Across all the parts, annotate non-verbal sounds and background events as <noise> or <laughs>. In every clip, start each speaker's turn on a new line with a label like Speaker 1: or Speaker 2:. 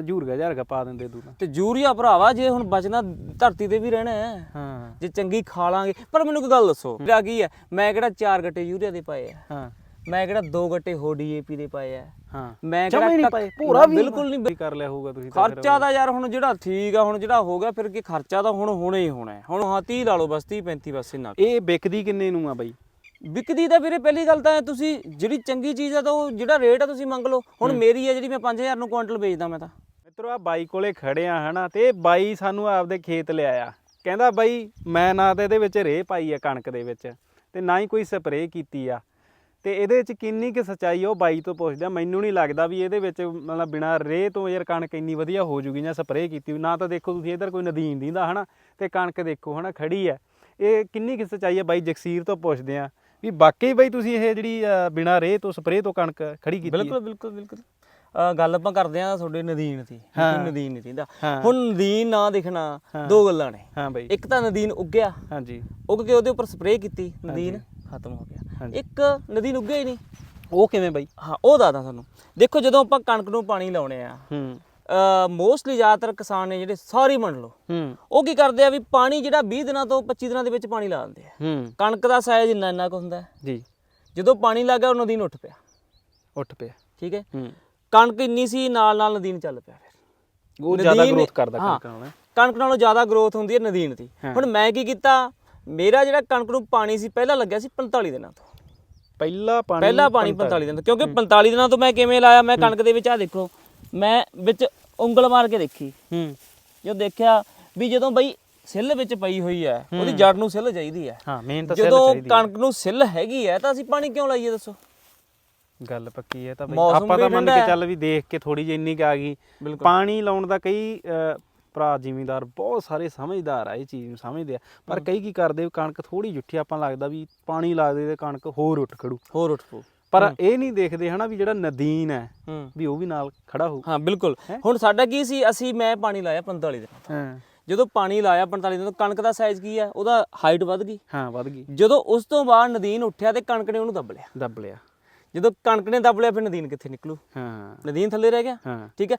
Speaker 1: ਝੂਰਗਾ ਝਾਰਗਾ ਪਾ ਦਿੰਦੇ ਤੂੰ ਤਾਂ।
Speaker 2: ਤੇ ਯੂਰੀਆ ਭਰਾਵਾ ਜੇ ਹੁਣ ਬਚਣਾ ਧਰਤੀ ਤੇ ਵੀ ਰਹਿਣਾ ਹੈ।
Speaker 1: ਹਾਂ।
Speaker 2: ਜੇ ਚੰਗੀ ਖਾ ਲਾਂਗੇ ਪਰ ਮੈਨੂੰ ਇੱਕ ਗੱਲ ਦੱਸੋ ਮੇਰਾ ਕੀ ਹੈ ਮੈਂ ਕਿਹੜਾ ਚਾਰ ਗੱਟੇ ਯੂਰੀਆ ਦੇ ਪਾਏ ਆ?
Speaker 1: ਹਾਂ।
Speaker 2: ਮੈਂ ਕਿਹੜਾ ਦੋ ਗੱਟੇ ਹੋ ਡੀਏਪੀ ਦੇ ਪਾਏ ਆ?
Speaker 1: ਹਾਂ।
Speaker 2: ਮੈਂ
Speaker 1: ਜਮਾਂ ਹੀ ਨਹੀਂ ਪਾਏ ਵੀ
Speaker 2: ਬਿਲਕੁਲ ਨਹੀਂ
Speaker 1: ਕੀ ਕਰ ਲਿਆ ਹੋਊਗਾ ਤੁਸੀਂ ਤਾਂ ਫਿਰ।
Speaker 2: ਖਰਚਾ ਤਾਂ ਯਾਰ ਹੁਣ ਜਿਹੜਾ ਠੀਕ ਆ ਹੁਣ ਜਿਹੜਾ ਹੋ ਗਿਆ ਫਿਰ ਕੀ ਖਰਚਾ ਤਾਂ ਹੁਣ ਹੋਣਾ ਹੀ ਹੋਣਾ ਹੈ। ਹੁਣ ਹਾਂ 30 ਲਾ ਲਓ ਬਸ 30 35 ਬਸ ਇੰਨਾ ਕੁ।
Speaker 1: ਇਹ ਵਿਕਦੀ ਕਿੰਨੇ ਨੂੰ ਆ ਬਾਈ?
Speaker 2: ਵਿਕਦੀ ਤਾਂ ਵੀਰੇ ਪਹਿਲੀ ਗੱਲ ਤਾਂ ਹੈ ਤੁਸੀਂ ਜਿਹੜੀ ਚੰਗੀ ਚੀਜ਼ ਆ ਤਾਂ ਉਹ ਜਿਹੜਾ ਰੇਟ ਆ ਤੁਸੀਂ ਮੰਗ ਲਓ। ਹੁਣ ਮੇਰੀ ਆ ਜਿਹੜੀ ਮੈਂ 5000 ਨੂੰ ਕੁਇੰਟਲ ਵੇਚਦਾ ਮੈਂ ਤਾਂ।
Speaker 1: ਮਿੱਤਰੋ ਆ ਬਾਈ ਕੋਲੇ ਖੜੇ ਆ, ਹਨਾ, ਤੇ ਇਹ ਬਾਈ ਸਾਨੂੰ ਆਪਦੇ ਖੇਤ ਲਿਆਇਆ। ਕਹਿੰਦਾ, ਬਾਈ, ਮੈਂ ਨਾ ਤਾਂ ਇਹਦੇ ਵਿੱਚ ਰੇਹ ਪਾਈ ਆ ਕਣਕ ਦੇ ਵਿੱਚ, ਤੇ ਨਾ ਹੀ ਕੋਈ ਸਪਰੇਅ ਕੀਤੀ ਆ। ਤੇ ਇਹਦੇ ਵਿੱਚ ਕਿੰਨੀ ਕਿ ਸਚਾਈ ਉਹ ਬਾਈ ਤੋਂ ਪੁੱਛਦਾ ਮੈਨੂੰ ਨਹੀਂ ਲੱਗਦਾ ਵੀ ਇਹਦੇ ਵਿੱਚ ਮਤਲਬ ਬਿਨਾ ਰੇਹ ਤੋਂ ਯਾਰ ਕਣਕ ਇੰਨੀ ਵਧੀਆ ਹੋ ਜੂਗੀ ਜਾਂ ਸਪਰੇਅ ਕੀਤੀ ਹੋਈ। ਨਾ ਤਾਂ ਦੇਖੋ ਤੁਸੀਂ, ਇਧਰ ਕੋਈ ਨਦੀਨ ਦਿੰਦਾ, ਹਨਾ, ਤੇ ਕਣਕ ਦੇਖੋ, ਹਨਾ, ਖੜੀ ਆ। ਇਹ ਕਿੰਨੀ ਕਿ ਸਚਾਈ ਆ, ਬਾਈ ਜਗਸੀਰ ਤੋਂ ਪੁੱਛਦੇ ਆ ਵੀ ਵਾਕਈ ਬਾਈ ਤੁਸੀਂ ਇਹ ਜਿਹੜੀ ਬਿਨਾ ਰੇਹ ਤੋਂ, ਸਪਰੇਅ ਤੋਂ ਕਣਕ ਖੜੀ ਕੀਤੀ
Speaker 2: ਬਿਲਕੁਲ ਬਿਲਕੁਲ ਬਿਲਕੁਲ। ਗੱਲ ਆਪਾਂ ਕਰਦੇ ਆ ਤੁਹਾਡੇ ਨਦੀਨ ਦੀ ਨਦੀਨ ਨਹੀਂ ਦਿੰਦਾ। ਹੁਣ ਨਦੀਨ ਨਾ ਦਿਖਣਾ ਦੋ ਗੱਲਾਂ ਨੇ।
Speaker 1: ਹਾਂ ਬਾਈ।
Speaker 2: ਇੱਕ ਤਾਂ ਨਦੀਨ ਉੱਗਿਆ।
Speaker 1: ਹਾਂਜੀ।
Speaker 2: ਉੱਗ ਕੇ ਉਹਦੇ ਉੱਪਰ ਸਪਰੇਅ ਕੀਤੀ ਨਦੀਨ ਖਤਮ ਹੋ ਗਿਆ। ਇੱਕ ਨਦੀਨ ਉੱਗਿਆ ਹੀ ਨਹੀਂ।
Speaker 1: ਉਹ ਕਿਵੇਂ ਬਾਈ?
Speaker 2: ਹਾਂ ਉਹ ਦੱਸਦਾ ਤੁਹਾਨੂੰ। ਦੇਖੋ ਜਦੋਂ ਆਪਾਂ ਕਣਕ ਨੂੰ ਪਾਣੀ ਲਾਉਣੇ ਆ
Speaker 1: ਹੂੰ।
Speaker 2: ਮੋਸਟਲੀ ਜ਼ਿਆਦਾਤਰ ਕਿਸਾਨ ਨੇ ਜਿਹੜੇ ਸਾਰੀ ਮੰਨ ਲਓ ਉਹ ਕੀ ਕਰਦੇ ਆ ਵੀ ਪਾਣੀ ਜਿਹੜਾ 20 ਦਿਨਾਂ ਤੋਂ 25 ਦਿਨਾਂ ਦੇ ਵਿੱਚ ਪਾਣੀ ਲਾ ਦਿੰਦੇ ਆ। ਕਣਕ ਦਾ ਸਾਈਜ਼ ਇੰਨਾ ਇੰਨਾ ਕੁ ਹੁੰਦਾ।
Speaker 1: ਜੀ।
Speaker 2: ਜਦੋਂ ਪਾਣੀ ਲੱਗ ਉਹ ਨਦੀਨ ਉੱਠ ਪਿਆ।
Speaker 1: ਉੱਠ ਪਿਆ।
Speaker 2: ਠੀਕ ਹੈ।
Speaker 1: ਹੂੰ।
Speaker 2: ਕਣਕ ਇੰਨੀ ਸੀ ਨਾਲ ਨਾਲ ਨਦੀਨ ਚੱਲ ਪਿਆ ਫਿਰ।
Speaker 1: ਉਹ ਜ਼ਿਆਦਾ
Speaker 2: ਨਦੀਨ-
Speaker 1: ਗਰੋਥ ਕਰਦਾ
Speaker 2: ਹਾਂ।
Speaker 1: ਕਣਕ ਨਾਲ
Speaker 2: ਕਣਕ ਨਾਲੋਂ ਜ਼ਿਆਦਾ ਗਰੋਥ ਹੁੰਦੀ ਹੈ ਨਦੀਨ ਦੀ।
Speaker 1: ਹਾਂ।
Speaker 2: ਹੁਣ ਮੈਂ ਕੀ ਕੀਤਾ ਮੇਰਾ ਜਿਹੜਾ ਕਣਕ ਨੂੰ ਪਾਣੀ ਸੀ ਪਹਿਲਾਂ ਲੱਗਿਆ ਸੀ 45 ਦਿਨਾਂ ਤੋਂ।
Speaker 1: ਪਹਿਲਾ ਪਾਣੀ
Speaker 2: ਪਹਿਲਾ ਪਾਣੀ 45 ਦਿਨਾਂ ਤੋਂ ਕਿਉਂਕਿ 45 ਦਿਨਾਂ ਤੋਂ ਮੈਂ ਕਿਵੇਂ ਲਾਇਆ ਮੈਂ ਕਣਕ ਦੇ ਵਿੱਚ ਆ ਦੇਖੋ ਮੈਂ ਵਿੱਚ ਉਂਗਲ ਮਾਰ ਕੇ ਦੇਖੀ।
Speaker 1: ਹੂੰ।
Speaker 2: ਜੋ ਦੇਖਿਆ ਵੀ ਜਦੋਂ ਬਈ ਸਿੱਲ ਵਿੱਚ ਪਈ ਹੋਈ ਹੈ ਉਹਦੀ ਜੜ ਨੂੰ ਸਿੱਲ ਚਾਹੀਦੀ ਹੈ।
Speaker 1: ਹਾਂ ਮੇਨ ਤਾਂ ਸੈੱਲ
Speaker 2: ਜਦੋਂ
Speaker 1: ਚਾਹੀਦੀ ਹੈ।
Speaker 2: ਕਣਕ ਨੂੰ ਸਿੱਲ ਹੈਗੀ ਹੈ ਤਾਂ ਅਸੀਂ ਪਾਣੀ ਕਿਉਂ ਲਾਈਏ ਦੱਸੋ?
Speaker 1: ਗੱਲ ਪੱਕੀ ਹੈ ਤਾਂ ਬਈ
Speaker 2: ਮੌਸਮ
Speaker 1: ਆਪਾਂ ਤਾਂ ਮੰਨ
Speaker 2: ਠੰਡਾ
Speaker 1: ਕੇ
Speaker 2: ਹੈ।
Speaker 1: ਚੱਲ ਵੀ ਦੇਖ ਕੇ ਥੋੜੀ ਜਿਹੀ ਇੰਨੀ ਕੁ ਆ ਗਈ।
Speaker 2: ਬਿਲਕੁਲ।
Speaker 1: ਪਾਣੀ ਲਾਉਣ ਦਾ ਕਈ ਅਹ, ਭਰਾ ਜ਼ਿਮੀਂਦਾਰ ਬਹੁਤ ਸਾਰੇ ਸਮਝਦਾਰ ਆ ਇਹ ਚੀਜ਼ ਨੂੰ ਸਮਝਦੇ ਆ। ਪਰ ਕਈ ਕੀ ਕਰਦੇ ਵੀ ਕਣਕ ਥੋੜੀ ਜੁੱਠੀ ਆਪਾਂ ਲੱਗਦਾ ਵੀ ਪਾਣੀ ਲਾ ਦੇ ਤੇ ਕਣਕ ਹੋਰ ਉੱਠ ਖੜੂ।
Speaker 2: ਹੋਰ ਉੱਠ ਪੋ
Speaker 1: ਪਰ ਇਹ ਨਹੀਂ ਦੇਖਦੇ ਹਨਾ ਵੀ ਜਿਹੜਾ ਨਦੀਨ ਹੈ
Speaker 2: ਹੂੰ
Speaker 1: ਵੀ ਉਹ ਵੀ ਨਾਲ ਖੜਾ ਹੋਊ।
Speaker 2: ਹਾਂ ਬਿਲਕੁਲ। ਹੁਣ ਸਾਡਾ ਕੀ ਸੀ ਅਸੀਂ ਮੈਂ ਪਾਣੀ ਲਾਇਆ 45 ਦਿਨਾਂ
Speaker 1: ਹਾਂ।
Speaker 2: ਜਦੋਂ ਪਾਣੀ ਲਾਇਆ 45 ਦਿਨਾਂ ਤੋਂ ਕਣਕ ਦਾ ਸਾਈਜ਼ ਕੀ ਹੈ? ਉਹਦਾ ਹਾਈਟ ਵੱਧ ਗਈ।
Speaker 1: ਹਾਂ ਵੱਧ ਗਈ।
Speaker 2: ਜਦੋਂ ਉਸ ਤੋਂ ਬਾਅਦ ਨਦੀਨ ਉੱਠਿਆ ਤੇ ਕਣਕ ਨੇ ਉਹਨੂੰ ਦੱਬ ਲਿਆ।
Speaker 1: ਦੱਬ ਲਿਆ।
Speaker 2: ਜਦੋਂ ਕਣਕ ਨੇ ਦੱਬ ਲਿਆ ਫਿਰ ਨਦੀਨ ਕਿੱਥੇ ਨਿਕਲੂ?
Speaker 1: ਹਾਂ।
Speaker 2: ਨਦੀਨ ਥੱਲੇ ਰਹਿ ਗਿਆ?
Speaker 1: ਹਾਂ।
Speaker 2: ਠੀਕ ਹੈ?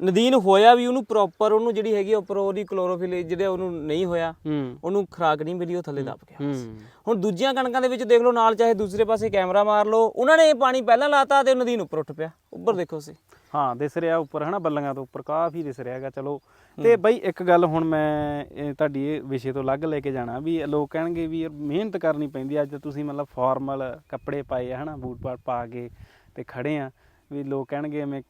Speaker 2: ਨਦੀਨ ਹੋਇਆ ਵੀ ਉਹਨੂੰ ਪ੍ਰੋਪਰ ਉਹਨੂੰ ਜਿਹੜੀ ਹੈਗੀ ਉੱਪਰ ਉਹਦੀ ਕਲੋਰੋਫਿਲ ਜਿਹੜੇ ਉਹਨੂੰ ਨਹੀਂ ਹੋਇਆ ਉਹਨੂੰ ਖੁਰਾਕ ਨਹੀਂ ਮਿਲੀ ਉਹ ਥੱਲੇ ਦੱਬ ਗਿਆ। ਹੁਣ ਦੂਜੀਆਂ ਕਣਕਾਂ ਦੇ ਵਿੱਚ ਦੇਖ ਲਓ ਨਾਲ ਚਾਹੇ ਦੂਸਰੇ ਪਾਸੇ ਕੈਮਰਾ ਮਾਰ ਲਓ ਉਹਨਾਂ ਨੇ ਪਾਣੀ ਪਹਿਲਾਂ ਲਾਤਾ ਤੇ ਨਦੀਨ ਉੱਪਰ ਉੱਠ ਪਿਆ। ਉੱਪਰ ਦੇਖੋ ਸੀ
Speaker 1: ਹਾਂ ਦਿਸ ਰਿਹਾ ਉੱਪਰ ਹਨਾ ਬੱਲੀਆਂ ਤੋਂ ਉੱਪਰ ਕਾਫੀ ਦਿਸ ਰਿਹਾ ਹੈਗਾ ਚਲੋ। ਤੇ ਬਈ ਇੱਕ ਗੱਲ ਹੁਣ ਮੈਂ ਇਹ ਤੁਹਾਡੀ ਇਹ ਵਿਸ਼ੇ ਤੋਂ ਅਲੱਗ ਲੈ ਕੇ ਜਾਣਾ ਵੀ ਲੋਕ ਕਹਿਣਗੇ ਵੀ ਯਾਰ ਮਿਹਨਤ ਕਰਨੀ ਪੈਂਦੀ ਅੱਜ ਤੁਸੀਂ ਮਤਲਬ ਫਾਰਮਲ ਕੱਪੜੇ ਪਾਏ ਹਨਾ ਬੂਟ ਬਾਟ ਪਾ ਕੇ ਤੇ ਖੜੇ ਆ ਵੀ ਲੋਕ ਕਹਿਣਗੇ ਐਵੇਂ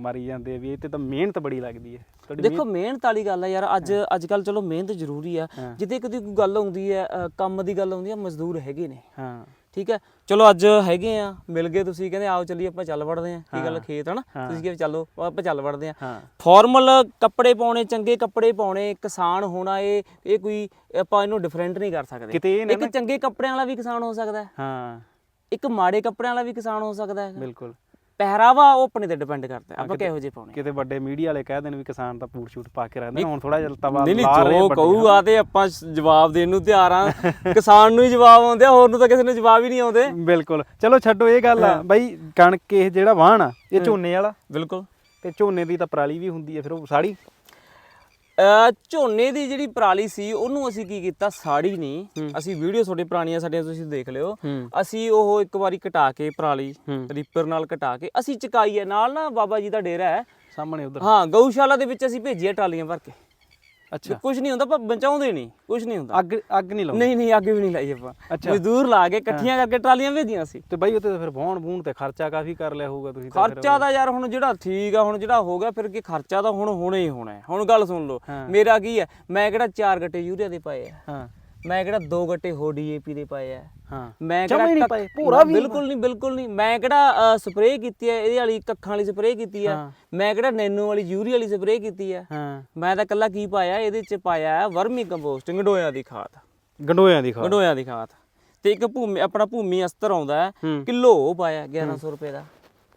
Speaker 1: ਮਰੀ ਜਾਂਦੇ ਵੀ ਇਹ ਤੇ ਤਾਂ ਮਿਹਨਤ ਬੜੀ ਲੱਗਦੀ ਹੈ। ਤੁਹਾਡੀ
Speaker 2: ਦੇਖੋ ਮਿਹਨਤ ਵਾਲੀ ਗੱਲ ਆ ਯਾਰ ਅੱਜ ਅੱਜ ਕੱਲ ਚਲੋ ਮਿਹਨਤ ਜ਼ਰੂਰੀ ਆ। ਜਿੱਦੇ ਕਦੀ ਕੋਈ ਗੱਲ ਆਉਂਦੀ ਹੈ ਕੰਮ ਦੀ ਗੱਲ ਆਉਂਦੀ ਹੈ ਮਜ਼ਦੂਰ ਹੈਗੇ ਨੇ।
Speaker 1: ਹਾਂ।
Speaker 2: ਠੀਕ ਹੈ? ਚਲੋ ਅੱਜ ਹੈਗੇ ਆ ਮਿਲ ਗਏ ਤੁਸੀਂ ਕਹਿੰਦੇ ਆਓ ਚੱਲੀਏ ਆਪਾਂ ਚੱਲ ਵੜਦੇ ਆ ਕੀ ਗੱਲ ਖੇਤ ਹਨਾ। ਤੁਸੀਂ ਕਹਿੰਦੇ ਚਲੋ ਆਪਾਂ ਚੱਲ ਵੜਦੇ ਆ ਫਾਰਮਲ ਕੱਪੜੇ ਪਾਉਣੇ ਚੰਗੇ ਕੱਪੜੇ ਪਾਉਣੇ ਕਿਸਾਨ ਹੋਣਾ ਇਹ ਇਹ ਕੋਈ ਆਪਾਂ ਇਹਨੂੰ ਡਿਫਰੈਂਟ ਨਹੀਂ ਕਰ ਸਕਦੇ। ਇੱਕ ਚੰਗੇ ਕੱਪੜਿਆਂ ਵਾਲਾ ਵੀ ਕਿਸਾਨ ਹੋ ਸਕਦਾ ਹੈ।
Speaker 1: ਹਾਂ।
Speaker 2: ਇੱਕ ਮਾੜੇ ਕੱਪੜਿਆਂ ਵਾਲਾ ਵੀ ਕਿਸਾਨ ਹੋ ਸਕਦਾ ਹੈ।
Speaker 1: ਬਿਲਕੁਲ।
Speaker 2: ਪਹਿਰਾਵਾ ਉਹ ਆਪਣੇ ਤੇ ਡਿਪੈਂਡ ਕਰਦਾ ਆਪਾਂ ਕਿਹੋ ਜਿਹੇ ਪਾਉਣੇ
Speaker 1: ਕਿਤੇ ਵੱਡੇ ਮੀਡੀਆ ਵਾਲੇ ਕਹਿ ਦੇਣ ਵੀ ਕਿਸਾਨ ਤਾਂ ਪੂਟ ਸ਼ੂਟ ਪਾ ਕੇ ਰਹਿੰਦੇ ਹੁਣ ਥੋੜਾ ਜਿਹਾ ਤਵਾ ਲਾ ਰਹੇ
Speaker 2: ਜੋ ਕਹੂਗਾ ਤੇ ਆਪਾਂ ਜਵਾਬ ਦੇਣ ਨੂੰ ਤਿਆਰ ਆ <laughs> ਕਿਸਾਨ ਨੂੰ ਹੀ ਜਵਾਬ ਆਉਂਦੇ ਆ ਹੋਰ ਨੂੰ ਤਾਂ ਕਿਸੇ ਨੂੰ ਜਵਾਬ ਹੀ ਨਹੀਂ ਆਉਂਦੇ।
Speaker 1: ਬਿਲਕੁਲ। ਚਲੋ ਛੱਡੋ ਇਹ ਗੱਲ ਆ। ਬਈ ਕਣਕ ਇਹ ਜਿਹੜਾ ਵਾਹਣ ਆ ਇਹ ਝੋਨੇ ਵਾਲਾ?
Speaker 2: ਬਿਲਕੁਲ।
Speaker 1: ਤੇ ਝੋਨੇ ਦੀ ਤਾਂ ਪਰਾਲੀ ਵੀ ਹੁੰਦੀ ਹੈ ਫਿਰ ਉਹ ਸਾੜੀ?
Speaker 2: ਝੋਨੇ ਦੀ ਜਿਹੜੀ ਪਰਾਲੀ ਸੀ ਉਹਨੂੰ ਅਸੀਂ ਕੀ ਕੀਤਾ? ਸਾੜੀ ਨਹੀਂ। ਅਸੀਂ ਵੀਡੀਓ ਤੁਹਾਡੇ ਪੁਰਾਣੀਆਂ ਸਾਡੀਆਂ ਤੁਸੀਂ ਦੇਖ ਲਿਓ। ਅਸੀਂ ਉਹ ਇੱਕ ਵਾਰੀ ਕਟਾ ਕੇ ਪਰਾਲੀ। ਰੀਪਰ ਨਾਲ ਕਟਾ ਕੇ ਅਸੀਂ ਚਕਾਈ ਹੈ। ਨਾਲ ਨਾ ਬਾਬਾ ਜੀ ਦਾ ਡੇਰਾ ਹੈ।
Speaker 1: ਸਾਹਮਣੇ ਉਧਰ।
Speaker 2: ਹਾਂ ਗਊਸ਼ਾਲਾ ਦੇ ਵਿੱਚ ਅਸੀਂ ਭੇਜੀਆਂ ਟਰਾਲੀਆਂ ਭਰ ਕੇ।
Speaker 1: ਅੱਛਾ।
Speaker 2: ਕੁਝ ਨਹੀਂ ਹੁੰਦਾ ਪਰ ਬਚਾਉਂਦੇ ਨਹੀਂ ਕੁਝ ਨਹੀਂ ਹੁੰਦਾ।
Speaker 1: ਅੱਗ ਅੱਗ ਨਹੀਂ ਲਾਉਂਦੇ।
Speaker 2: ਨਹੀਂ ਨਹੀਂ ਅੱਗੇ ਵੀ ਨਹੀਂ ਲਾਈ ਆਪਾਂ।
Speaker 1: ਅੱਛਾ।
Speaker 2: ਮਜ਼ਦੂਰ ਲਾ ਕੇ ਇਕੱਠੀਆਂ ਕਰਕੇ ਟਰਾਲੀਆਂ ਭੇਜੀਆਂ ਸੀ।
Speaker 1: ਤੇ ਬਈ ਉੱਤੇ ਤਾਂ ਫਿਰ ਵਾਹਣ ਬੂਣ ਤੇ ਖਰਚਾ ਕਾਫੀ ਕਰ ਲਿਆ ਹੋਊਗਾ ਤੁਸੀਂ
Speaker 2: ਖਰਚਾ ਤਾਂ ਯਾਰ ਹੁਣ ਜਿਹੜਾ ਠੀਕ ਆ ਹੁਣ ਜਿਹੜਾ ਹੋ ਗਿਆ ਫਿਰ ਕੀ ਖਰਚਾ ਤਾਂ ਹੁਣ ਹੋਣਾ ਹੀ ਹੋਣਾ ਹੁਣ ਗੱਲ ਸੁਣ ਲਓ। ਮੇਰਾ ਕੀ ਹੈ? ਮੈਂ ਕਿਹੜਾ ਚਾਰ ਗੱਟੇ ਯੂਰੀਆ ਦੇ ਪਾਏ ਆ।
Speaker 1: ਹਾਂ।
Speaker 2: ਮੈਂ ਕਿਹੜਾ ਦੋ ਗੱਟੇ ਹੋ ਡੀਏਪੀ ਦੇ ਪਾਏ ਆ।
Speaker 1: ਹਾਂ।
Speaker 2: ਮੈਂ
Speaker 1: ਹੀ ਨਹੀਂ ਪਾਏ, ਭੂਰਾ ਵੀ
Speaker 2: ਬਿਲਕੁਲ ਨਹੀਂ ਬਿਲਕੁਲ ਨਹੀਂ। ਮੈਂ ਕਿਹੜਾ ਸਪਰੇਅ ਕੀਤੀ ਹੈ ਇਹਦੇ ਵਾਲੀ ਕੱਖਾਂ ਵਾਲੀ ਸਪਰੇਅ ਕੀਤੀ ਆ। ਮੈਂ ਕਿਹੜਾ ਨੈਨੋ ਵਾਲੀ ਯੂਰੀ ਵਾਲੀ ਸਪਰੇਅ ਕੀਤੀ ਆ।
Speaker 1: ਹਾਂ।
Speaker 2: ਮੈਂ ਤਾਂ ਕੱਲਾ ਕੀ ਪਾਇਆ ਇਹਦੇ ਚ ਪਾਇਆ ਵਰਮੀ ਕੰਪੋਸਟ ਗੰਡੋਇਆਂ ਦੀ ਖਾਦ।
Speaker 1: ਗੰਡੋਇਆਂ ਦੀ ਖਾਦ।
Speaker 2: ਗੰਡੋਇਆਂ ਦੀ ਖਾਦ। ਤੇ ਇੱਕ ਭੂਮੀ ਆਪਣਾ ਭੂਮੀ ਅਸਤਰ ਆਉਂਦਾ। ਕਿਲੋ ਪਾਇਆ 1100 ਰੁਪਏ ਦਾ।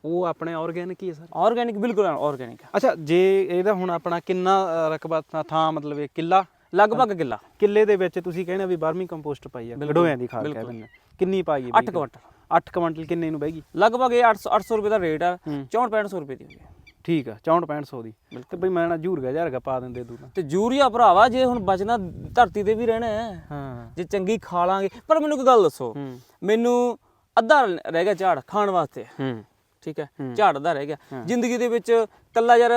Speaker 1: ਉਹ ਆਪਣੇ ਆਰਗੈਨਿਕ ਹੀ ਹੈ ਸਰ।
Speaker 2: ਆਰਗੈਨਿਕ ਬਿਲਕੁਲ ਆਰਗੈਨਿਕ
Speaker 1: ਅੱਛਾ ਜੇ ਇਹਦਾ ਹੁਣ ਆਪਣਾ ਕਿੰਨਾ ਰਕਬਾ ਥਾਂ ਮਤਲਬ ਇਹ ਕਿੱਲਾ?
Speaker 2: ਲਗਭਗ ਕਿੱਲਾ।
Speaker 1: ਕਿੱਲੇ ਦੇ ਵਿੱਚ ਤੁਸੀਂ ਕਹਿੰਦੇ ਵੀ ਵਰਮੀ ਕੰਪੋਸਟ ਪਾਈ ਆ ਗੰਡੋਇਆਂ ਦੀ ਖਾਦ ਕਹਿ ਦਿੰਦੇ। ਕਿੰਨੀ ਪਾਈ
Speaker 2: 8 ਕੁਇੰਟਲ
Speaker 1: 8 ਕੁਇੰਟਲ ਕਿੰਨੇ ਨੂੰ ਬਹਿਗੀ?
Speaker 2: ਲਗਭਗ ਇਹ 800 800 ਰੁਪਏ ਦਾ ਰੇਟ ਆ
Speaker 1: ਹੂੰ।
Speaker 2: 64 6500 ਰੁਪਏ ਦੀ ਹੋਈ ਹੈ
Speaker 1: ਠੀਕ ਆ 64 6500 ਦੀ। ਤੇ ਬਈ ਮੈਂ ਨਾ ਝੂਰਗਾ ਝਾਰਗਾ ਪਾ ਦਿੰਦੇ ਨਾ।
Speaker 2: ਤੇ ਯੂਰੀਆ ਭਰਾਵਾ ਜੇ ਹੁਣ ਬਚਣਾ ਧਰਤੀ ਤੇ ਵੀ ਰਹਿਣਾ ਹੈ
Speaker 1: ਹਾਂ।
Speaker 2: ਜੇ ਚੰਗੀ ਖਾ ਲਾਂਗੇ ਪਰ ਮੈਨੂੰ ਇੱਕ ਗੱਲ ਦੱਸੋ
Speaker 1: ਹੂੰ।
Speaker 2: ਮੈਨੂੰ ਅੱਧਾ ਰਹਿ ਗਿਆ ਝਾੜ ਖਾਣ ਵਾਸਤੇ।
Speaker 1: ਹੂੰ।
Speaker 2: ਠੀਕ ਹੈ
Speaker 1: ਹੂੰ।
Speaker 2: ਝਾੜ ਅੱਧਾ ਰਹਿ ਗਿਆ। ਜ਼ਿੰਦਗੀ ਦੇ ਵਿੱਚ ਕੱਲਾ ਯਾਰ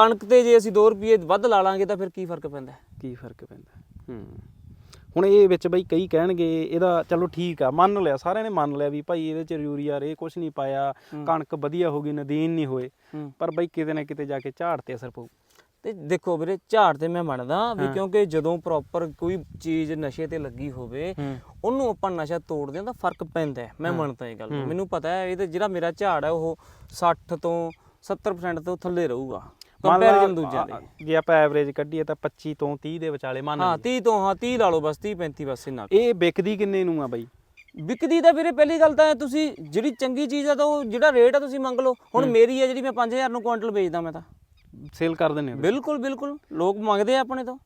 Speaker 2: ਕਣਕ ਤੇ ਜੇ ਅਸੀਂ 2 ਰੁਪਏ ਵੱਧ ਲਾ ਲਾਂਗੇ ਤਾਂ ਫਿਰ ਕੀ ਫ਼ਰਕ ਪੈਂਦਾ?
Speaker 1: ਕੀ ਫ਼ਰਕ ਪੈਂਦਾ? ਹੂੰ। ਹੁਣ ਇਹ ਵਿੱਚ ਬਈ ਕਈ ਕਹਿਣਗੇ ਇਹਦਾ ਚਲੋ ਠੀਕ ਆ ਮੰਨ ਲਿਆ ਸਾਰਿਆਂ ਨੇ ਮੰਨ ਲਿਆ ਵੀ ਭਾਈ ਇਹਦੇ ਚ ਯੂਰੀਆ ਰੇ ਕੁਝ ਨਹੀਂ ਪਾਇਆ ਕਣਕ ਵਧੀਆ ਹੋ ਗਈ ਨਦੀਨ ਨਹੀਂ ਹੋਏ। ਪਰ ਬਈ ਕਿਤੇ ਨਾ ਕਿਤੇ ਜਾ ਕੇ ਝਾੜ ਤੇ ਅਸਰ ਪਊ।
Speaker 2: ਤੇ ਦੇਖੋ ਵੀਰੇ ਝਾੜ ਤੇ ਮੈਂ ਮੰਨਦਾ ਵੀ ਕਿਉਂਕਿ ਜਦੋਂ ਪ੍ਰੋਪਰ ਕੋਈ ਚੀਜ਼ ਨਸ਼ੇ ਤੇ ਲੱਗੀ ਹੋਵੇ ਉਹਨੂੰ ਆਪਾਂ ਨਸ਼ਾ ਤੋੜਦੇ ਹਾਂ ਤਾਂ ਫ਼ਰਕ ਪੈਂਦਾ ਮੈਂ ਮੰਨਦਾ ਇਹ ਗੱਲ। ਮੈਨੂੰ ਪਤਾ ਹੈ ਇਹ ਤੇ ਜਿਹੜਾ ਮੇਰਾ ਝਾੜ ਹੈ ਉਹ 60 ਤੋਂ 70% ਤੋਂ ਥੱਲੇ ਰਹੂਗਾ। ਕੰਪੈਰੀਜ਼ਨ ਦੂਜਿਆਂ ਦੇ।
Speaker 1: ਆ- ਜੇ ਆਪਾਂ ਐਵਰੇਜ ਕੱਢੀਏ ਤਾਂ 25 ਤੋਂ 30 ਦੇ ਵਿਚਾਲੇ ਮੰਨ
Speaker 2: ਹਾਂ
Speaker 1: ਲਈਏ।
Speaker 2: 30 ਤੋਂ ਹਾਂ 30 ਲਾ ਲਓ ਬਸ 30 35 ਬਸ ਇੰਨਾ।
Speaker 1: ਇਹ ਵਿਕਦੀ ਕਿੰਨੇ ਨੂੰ ਆ ਬਈ?
Speaker 2: ਵਿਕਦੀ ਤਾਂ ਵੀਰੇ ਪਹਿਲੀ ਗੱਲ ਤਾਂ ਤੁਸੀਂ ਜਿਹੜੀ ਚੰਗੀ ਚੀਜ਼ ਆ ਤਾਂ ਉਹ ਜਿਹੜਾ ਰੇਟ ਆ ਤੁਸੀਂ ਮੰਗ ਲਓ। ਹੁਣ ਮੇਰੀ ਹੈ ਜਿਹੜੀ ਮੈਂ 5000 ਨੂੰ ਕੁਇੰਟਲ ਵੇਚਦਾ ਮੈਂ ਤਾਂ।
Speaker 1: ਸੇਲ ਕਰ ਦਿੰਦੇ ਹੋ
Speaker 2: ਬਿਲਕੁਲ ਬਿਲਕੁਲ। ਲੋਕ ਮੰਗਦੇ ਆ ਆਪਣੇ ਤੋਂ।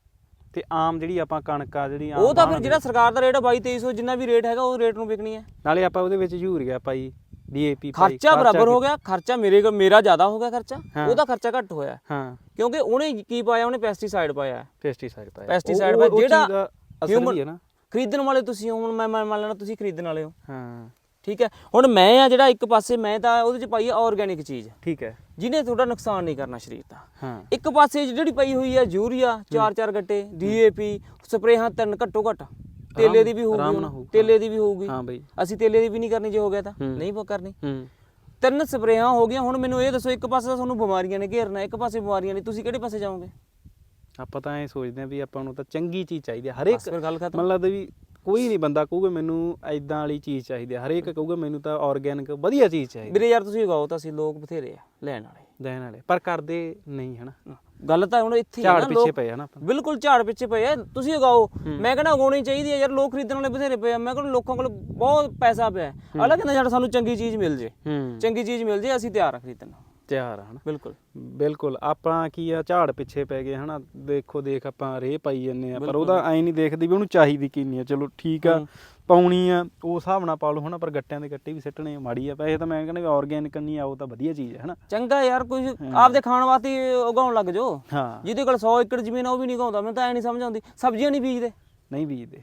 Speaker 1: ਤੇ ਆਮ ਜਿਹੜੀ ਆਪਾਂ ਕਣਕ ਆ ਜਿਹੜੀ ਆਮ
Speaker 2: ਉਹ ਤਾਂ ਫਿਰ ਜਿਹੜਾ ਸਰਕਾਰ ਦਾ ਰੇਟ ਆ 22 2300 ਜਿੰਨਾ ਵੀ ਰੇਟ ਹੈਗਾ ਉਹ ਰੇਟ ਨੂੰ ਵਿਕਣੀ ਹੈ
Speaker 1: ਨਾਲੇ ਆਪਾਂ ਉਹਦੇ ਵਿੱਚ ਯੂਰੀਆ ਪਾਈ ਡੀਏਪੀ
Speaker 2: ਖਰਚਾ ਬਰਾਬਰ ਹੋ ਗਿਆ ਖਰਚਾ ਮੇਰੇ ਕੋਲ ਮੇਰਾ ਜ਼ਿਆਦਾ ਹੋ ਗਿਆ ਖਰਚਾ ਉਹਦਾ ਖਰਚਾ ਘੱਟ ਹੋਇਆ।
Speaker 1: ਹਾਂ।
Speaker 2: ਕਿਉਂਕਿ ਉਹਨੇ ਕੀ ਪਾਇਆ ਉਹਨੇ ਪੈਸਟੀਸਾਈਡ ਪਾਇਆ।
Speaker 1: ਪੈਸਟੀਸਾਈਡ ਪਾਇਆ। ਉਹ-
Speaker 2: ਪਾਇਆ, ਜਿਹੜਾ
Speaker 1: ਵੀ ਹੈ ਨਾ।
Speaker 2: ਖਰੀਦਣ ਵਾਲੇ ਤੁਸੀਂ ਹੋ, ਹੁਣ ਮੈਂ ਮੰਨ ਲੈਣਾ ਤੁਸੀਂ ਖਰੀਦਣ ਵਾਲੇ ਹੋ।
Speaker 1: ਹਾਂ।
Speaker 2: ਠੀਕ ਹੈ? ਹੁਣ ਮੈਂ ਆ ਜਿਹੜਾ ਇੱਕ ਪਾਸੇ ਮੈਂ ਤਾਂ ਉਹਦੇ ਚ ਪਾਈ ਆ ਆਰਗੈਨਿਕ ਚੀਜ਼।
Speaker 1: ਠੀਕ ਹੈ।
Speaker 2: ਜਿਹਨੇ ਤੁਹਾਡਾ ਨੁਕਸਾਨ ਨਹੀਂ ਕਰਨਾ ਸਰੀਰ ਦਾ।
Speaker 1: ਹਾਂ।
Speaker 2: ਇੱਕ ਪਾਸੇ ਜਿਹੜੀ ਪਈ ਹੋਈ ਹੈ ਯੂਰੀਆ ਚਾਰ ਚਾਰ ਗੱਟੇ ਡੀਏਪੀ ਸਪਰੇਹਾਂ ਤਿੰਨ ਘੱਟੋ ਘੱਟ। ਤੇਲੇ ਦੀ ਵੀ
Speaker 1: ਆਰਾਮ
Speaker 2: ਹੋਊਗੀ
Speaker 1: ਨਾਲ ਹੋਊ,
Speaker 2: ਤੇਲੇ ਦੀ ਵੀ ਹੋਊਗੀ।
Speaker 1: ਹਾਂ ਬਈ।
Speaker 2: ਅਸੀਂ ਤੇਲੇ ਦੀ ਵੀ ਨਹੀਂ ਕਰਨੀ ਜੇ ਹੋ ਗਿਆ ਤਾਂ। ਨਹੀਂ ਪ- ਕਰਨੀ।
Speaker 1: ਹੂੰ।
Speaker 2: ਤਿੰਨ ਸਪਰੇਹਾਂ ਹੋ ਗਈਆਂ ਹੁਣ ਮੈਨੂੰ ਇਹ ਦੱਸੋ ਇੱਕ ਪਾਸੇ ਤਾਂ ਤੁਹਾਨੂੰ ਬਿਮਾਰੀਆਂ ਨੇ ਘੇਰਨਾ ਇੱਕ ਪਾਸੇ ਬਿਮਾਰੀਆਂ ਨੇ ਤੁਸੀਂ ਕਿਹੜੇ ਪਾਸੇ ਜਾਓਗੇ?
Speaker 1: ਆਪਾਂ ਤਾਂ ਐ ਸੋਚਦੇ ਆ ਵੀ ਆਪਾਂ ਨੂੰ ਤਾਂ ਚੰਗੀ ਚੀਜ਼ ਚਾਹੀਦੀ ਹੈ ਹਰੇਕ
Speaker 2: ਫਿਰ ਗੱਲ ਖਤਮ।
Speaker 1: ਮਤਲਬ ਵੀ ਕੋਈ ਨਹੀਂ ਬੰਦਾ ਕਹੂਗਾ ਮੈਨੂੰ ਐਦਾਂ ਵਾਲੀ ਚੀਜ਼ ਚਾਹੀਦੀ ਹੈ ਹਰੇਕ ਕਹੂਗਾ ਮੈਨੂੰ ਤਾਂ ਆਰਗੈਨਿਕ ਵਧੀਆ ਚੀਜ਼ ਚਾਹੀਦੀ
Speaker 2: ਵੀਰੇ ਯਾਰ ਤੁਸੀਂ ਉਗਾਓ ਤਾਂ ਅਸੀਂ ਲੋਕ ਬਥੇਰੇ ਆ ਲੈਣ ਵਾਲੇ।
Speaker 1: ਦੇਣ ਵਾਲੇ ਪਰ ਕਰਦੇ ਨਹੀਂ ਹਨਾ।
Speaker 2: ਗੱਲ ਤਾਂ ਹੁਣ ਇੱਥੇ
Speaker 1: ਝਾੜ
Speaker 2: ਨਾ
Speaker 1: ਪਿੱਛੇ ਪਏ ਹਨਾ ਆਪਾਂ।
Speaker 2: ਬਿਲਕੁਲ ਝਾੜ ਪਿੱਛੇ ਪਏ ਆ। ਤੁਸੀਂ ਉਗਾਓ। ਮੈਂ ਕਹਿੰਦਾ ਉਗਾਉਣੀ ਚਾਹੀਦੀ ਹੈ ਯਾਰ ਲੋਕ ਖਰੀਦਣ ਵਾਲੇ ਬਥੇਰੇ ਪਏ ਆ। ਮੈਂ ਕਹਿੰਦਾ ਲੋਕਾਂ ਕੋਲ ਬਹੁਤ ਪੈਸਾ ਪਿਆ। ਹੈ। ਅਲੱਗ ਕਹਿੰਦਾ ਯਾਰ ਸਾਨੂੰ ਚੰਗੀ ਚੀਜ਼ ਮਿਲ ਜੇ। ਚੰਗੀ ਚੀਜ਼ ਮਿਲ ਜੇ ਅਸੀਂ ਤਿਆਰ ਆ ਖਰੀਦਣ। ਨੂੰ।
Speaker 1: ਤਿਆਰ ਆ ਹਨਾ?
Speaker 2: ਬਿਲਕੁਲ।
Speaker 1: ਬਿਲਕੁਲ। ਆਪਾਂ ਕੀ ਆ ਝਾੜ ਪਿੱਛੇ ਪੈ ਗਏ ਹਨਾ? ਦੇਖੋ ਦੇਖ ਆਪਾਂ ਰੇ ਪਾਈ ਜੰਨੇ ਆ ਪਰ ਉਹਦਾ ਐ ਨਹੀਂ ਦੇਖਦੇ ਵੀ ਉਹਨੂੰ ਚਾਹੀਦੀ ਕਿੰਨੀ ਆ। ਚਲੋ ਠੀਕ ਆ ਪਾਉਣੀ ਆ ਉਹ ਹਿਸਾਬ ਨਾਲ ਪਾ ਲਓ ਹਨਾ? ਪਰ ਗੱਟਿਆਂ ਦੇ ਗੱਟੇ ਵੀ ਸਿੱਟਣੇ ਮਾੜੀ ਆ। ਪੈਸੇ ਤਾਂ ਮੈਂ ਕਹਿੰਦਾ ਵੀ ਆਰਗੈਨਿਕ ਨਹੀਂ ਆਉ ਤਾਂ ਵਧੀਆ ਚੀਜ਼ ਹੈ ਹਨਾ?
Speaker 2: ਚੰਗਾ ਯਾਰ ਕੁਝ ਆਪਦੇ ਖਾਣ ਵਾਸਤੇ ਉਗਾਉਣ ਲੱਗ ਜਾਓ।
Speaker 1: ਹਾਂ।
Speaker 2: ਜਿਹਦੇ ਕੋਲ 100 ਏਕੜ ਜ਼ਮੀਨ ਆ ਉਹ ਵੀ ਨਹੀਂ ਉਗਾਉਂਦਾ ਮੈਨੂੰ ਤਾਂ ਐ ਨਹੀਂ ਸਮਝ ਆਉਂਦੀ। ਸਬਜ਼ੀਆਂ ਨਹੀਂ ਬੀਜਦੇ।
Speaker 1: ਨਹੀਂ ਬੀਜਦੇ।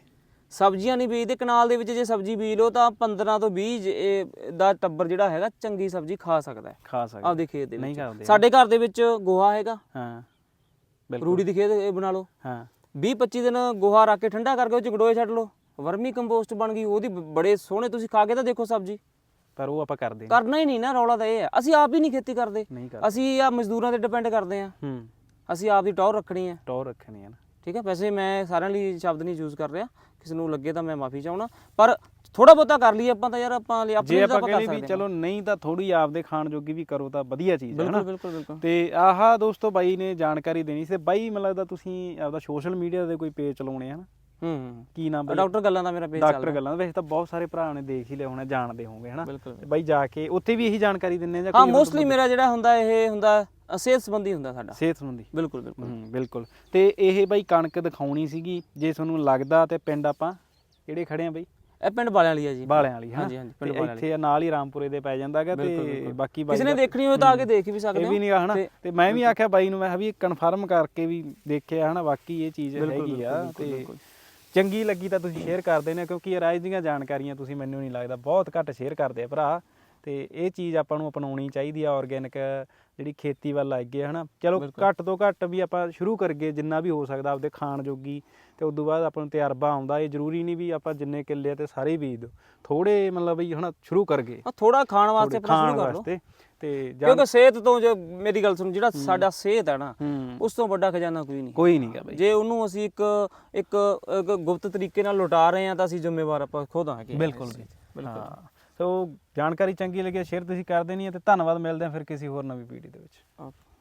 Speaker 2: ਸਬਜ਼ੀਆਂ ਨਹੀਂ ਬੀਜਦੇ ਕਨਾਲ ਦੇ ਵਿੱਚ ਜੇ ਸਬਜ਼ੀ ਬੀਜ ਲਓ ਤਾਂ 15 ਤੋਂ 20 ਜ- ਇਹ ਦਾ ਟੱਬਰ ਜਿਹੜਾ ਹੈਗਾ ਚੰਗੀ ਸਬਜ਼ੀ ਖਾ ਸਕਦਾ ਹੈ।
Speaker 1: ਖਾ ਸਕਦੇ
Speaker 2: ਆਪਦੇ ਖੇਤ ਦੇ
Speaker 1: ਨਹੀਂ
Speaker 2: ਸਾਡੇ ਘਰ ਦੇ ਵਿੱਚ ਗੋਹਾ ਹੈਗਾ।
Speaker 1: ਹਾਂ। ਬਿਲਕੁਲ।
Speaker 2: ਰੂੜੀ ਦੀ ਖੇਤ ਇਹ ਬਣਾ ਲਓ।
Speaker 1: ਹਾਂ।
Speaker 2: 20 25 ਦਿਨ ਗੋਹਾ ਰੱਖ ਕੇ ਠੰਡਾ ਕਰਕੇ ਉਹ ਚ ਗਡੋਏ ਛੱਡ ਲਓ। ਵਰਮੀ ਕੰਪੋਸਟ ਬਣ ਗਈ ਉਹਦੀ ਬੜੇ ਸੋਹਣੇ ਤੁਸੀਂ ਖਾ ਕੇ ਤਾਂ ਦੇਖੋ ਸਬਜ਼ੀ।
Speaker 1: ਪਰ ਉਹ ਆਪਾਂ ਕਰਦੇ।
Speaker 2: ਕਰਨਾ ਹੀ ਨਹੀਂ ਨਾ ਰੌਲਾ ਤਾਂ ਇਹ ਹੈ। ਅਸੀਂ ਆਪ ਹੀ ਨਹੀਂ ਖੇਤੀ ਕਰਦੇ। ਅਸੀਂ ਆ ਮਜ਼ਦੂਰਾਂ ਤੇ ਡਿਪੈਂਡ ਕਰਦੇ ਆ
Speaker 1: ਹੂੰ।
Speaker 2: ਅਸੀਂ ਆਪ ਦੀ ਟੌਰ ਰੱਖਣੀ ਹੈ।
Speaker 1: ਟੌਰ ਰੱਖਣੀ ਹੈ ਨਾ।
Speaker 2: ਠੀਕ ਹੈ? ਵੈਸੇ ਮੈਂ ਸਾਰਿਆਂ ਲਈ ਸ਼ਬਦ ਨਹੀਂ ਯੂਜ਼ ਕਰ ਰਿਹਾ। ਕਿਸੇ ਨੂੰ ਲੱਗੇ ਤਾਂ ਮੈਂ ਮਾਫੀ ਚਾਹਣਾ ਪਰ ਥੋੜਾ ਬਹੁਤਾ ਕਰ ਲਈਏ ਆਪਾਂ ਤਾਂ ਯਾਰ ਆਪਾਂ ਲਈ ਆਪਣੇ
Speaker 1: ਜੇ ਆਪਾਂ ਕਹਿੰਦੇ ਵੀ ਚਲੋ ਨਹੀਂ ਤਾਂ ਥੋੜੀ ਆਪਦੇ ਖਾਣ ਜੋਗੀ ਵੀ ਕਰੋ ਤਾਂ ਵਧੀਆ ਚੀਜ਼ ਹੈ
Speaker 2: ਬਿਲਕੁਲ ਬਿਲਕੁਲ ਬਿਲਕੁਲ।
Speaker 1: ਤੇ ਆਹਾ ਦੋਸਤੋ ਬਾਈ ਨੇ ਜਾਣਕਾਰੀ ਦੇਣੀ ਸੀ ਬਾਈ ਮੈਨੂੰ ਲੱਗਦਾ ਤੁਸੀਂ ਆਪਦਾ ਸੋਸ਼ਲ ਮੀਡੀਆ ਦੇ ਕੋਈ ਪੇਜ ਚਲਾਉਣੇ ਆ ਨਾ
Speaker 2: ਹੂੰ।
Speaker 1: ਕੀ ਨਾਮ ਬਾਈ?
Speaker 2: ਡਾਕਟਰ ਗੱਲਾਂ ਦਾ ਮੇਰਾ ਪੇਜ
Speaker 1: ਡਾਕਟਰ
Speaker 2: ਚੱਲਦਾ
Speaker 1: ਗੱਲਾਂ ਵੈਸੇ ਤਾਂ ਬਹੁਤ ਸਾਰੇ ਭਰਾ ਨੇ ਦੇਖ ਹੀ ਲਿਆ ਹੋਣਾ ਜਾਣਦੇ ਹੋਣਗੇ ਹਨਾ? ਤੇ ਬਾਈ ਜਾ ਕੇ ਉੱਥੇ ਵੀ ਇਹੀ ਜਾਣਕਾਰੀ ਦਿੰਨੇ ਆ ਜਾਂ
Speaker 2: ਹਾਂ ਮੋਸਟਲੀ ਮੇਰਾ ਜਿਹੜਾ ਹੁੰਦਾ ਇਹ ਹੁੰਦਾ ਸਿਹਤ ਸੰਬੰਧੀ ਹੁੰਦਾ ਸਾਡਾ।
Speaker 1: ਸਿਹਤ ਸੰਬੰਧੀ।
Speaker 2: ਬਿਲਕੁਲ ਬਿਲਕੁਲ।
Speaker 1: ਹੂੰ ਬਿਲਕੁਲ। ਤੇ ਇਹ ਬਾਈ ਕਣਕ ਦਿਖਾਉਣੀ ਸੀਗੀ ਜੇ ਤੁਹਾਨੂੰ ਲੱਗਦਾ ਤੇ ਪਿੰਡ ਆਪਾਂ ਕਿਹੜੇ ਖੜੇ ਆ ਬਾਈ?
Speaker 2: ਇਹ ਪਿੰਡ ਵਾਲਿਆਂ ਲਈ ਹੈ ਜੀ।
Speaker 1: ਬਾਲਿਆਂ ਵਾਲੀ
Speaker 2: ਹਾਂਜੀ, ਹਾਂਜੀ, ਪਿੰਡ ਬਾਲਿਆਂ
Speaker 1: ਇੱਥੇ ਆ ਨਾਲ ਹੀ ਰਾਮਪੁਰੇ ਦੇ ਪੈ ਜਾਂਦਾਗਾ
Speaker 2: ਬਿਲਕੁਲ,
Speaker 1: ਤੇ। ਬਾਕੀ ਬਾਈ
Speaker 2: ਕਿਸੇ ਨੇ
Speaker 1: ਦਾ-
Speaker 2: ਦੇਖਣੀ ਹੋਵੇ ਤਾਂ ਆ ਕੇ ਦੇਖ ਵੀ ਸਕਦੇ
Speaker 1: ਇਹ
Speaker 2: ਹੋ।
Speaker 1: ਵੀ ਨਹੀਂਗਾ ਹਨਾ?
Speaker 2: ਤੇ-
Speaker 1: ਮੈਂ ਵੀ ਆਖਿਆ ਬਾਈ ਨੂੰ ਮੈਂ ਕਿਹਾ ਵੀ ਕਨਫਰਮ ਕਰਕੇ ਵੀ ਦੇਖਿਆ ਹਨਾ? ਬਾਕੀ ਇਹ ਚੀਜ਼ ਹੈਗੀ ਆ ਤੇ। ਚੰਗੀ ਲੱਗੀ ਤਾਂ ਤੁਸੀਂ ਸ਼ੇਅਰ ਕਰ ਦੇਣਾ ਕਿਉਂਕਿ ਇਹ ਰਾਜ ਦੀਆਂ ਜਾਣਕਾਰੀਆਂ ਤੁਸੀਂ ਮੈਨੂੰ ਨਹੀਂ ਲੱਗਦਾ, ਬਹੁਤ ਘੱਟ ਸ਼ੇਅਰ ਕਰਦੇ ਆ ਭਰਾ। ਤੇ ਇਹ ਚੀਜ਼ ਆਪਾਂ ਨੂੰ ਅਪਣਾਉਣੀ ਚਾਹੀਦੀ ਆ ਆਰਗੈਨਿਕ ਜਿਹੜੀ ਖੇਤੀ ਵੱਲ ਲੱਗ ਗਏ ਹਨਾ? ਚਲੋ ਘੱਟ ਤੋਂ ਘੱਟ ਵੀ ਆਪਾਂ ਸ਼ੁਰੂ ਕਰਗੇ ਜਿੰਨਾ ਵੀ ਹੋ ਸਕਦਾ ਆਪਦੇ ਖਾਣ ਜੋਗੀ ਤੇ ਉਸ ਤੋਂ ਬਾਅਦ ਆਪਾਂ ਨੂੰ ਤਜਰਬਾ ਆਉਂਦਾ ਇਹ ਜ਼ਰੂਰੀ ਨਹੀਂ ਵੀ ਆਪਾਂ ਜਿੰਨੇ ਕਿੱਲੇ ਆ ਤੇ ਸਾਰੇ ਹੀ ਬੀਜ ਦੋ। ਥੋੜੇ ਮਤਲਬ ਵੀ ਹਨਾ ਸ਼ੁਰੂ ਕਰਗੇ
Speaker 2: ਆ ਥੋੜਾ ਖਾਣ ਵਾਸਤੇ ਆਪਣਾ ਸ਼ੁਰੂ ਕਰ ਲਓ।
Speaker 1: ਵਾਸਤੇ ਤੇ
Speaker 2: ਕਿਉਂਕਿ ਸਿਹਤ ਤੋਂ ਜੇ ਮੇਰੀ ਗੱਲ ਸੁਣ ਜਿਹੜਾ ਸਾਡਾ ਸਿਹਤ ਹੈ ਨਾ
Speaker 1: ਹੂੰ।
Speaker 2: ਉਸ ਤੋਂ ਵੱਡਾ ਖਜ਼ਾਨਾ ਕੋਈ ਨਹੀਂ।
Speaker 1: ਕੋਈ ਨਹੀਂਗਾ ਬਾਈ।
Speaker 2: ਜੇ ਉਹਨੂੰ ਅਸੀਂ ਇੱਕ ਇੱਕ ਗੁਪਤ ਤਰੀਕੇ ਨਾਲ ਲੁਟਾ ਰਹੇ ਹਾਂ ਤਾਂ ਅਸੀਂ ਜ਼ਿੰਮੇਵਾਰ ਆਪਾਂ ਖੁਦ ਹਾਂਗੇ
Speaker 1: ਬਿਲਕੁਲ ਜੀ ਬਿਲਕੁਲ। ਸੋ ਜਾਣਕਾਰੀ ਚੰਗੀ ਲੱਗੀ ਸ਼ੇਅਰ ਤੁਸੀਂ ਕਰ ਦੇਣੀ ਹੈ ਤੇ ਧੰਨਵਾਦ, ਮਿਲਦੇ ਹਾਂ ਫਿਰ ਕਿਸੇ ਹੋਰ ਨਵੀਂ ਵੀਡੀਓ ਦੇ ਵਿੱਚ।
Speaker 2: ਓਕੇ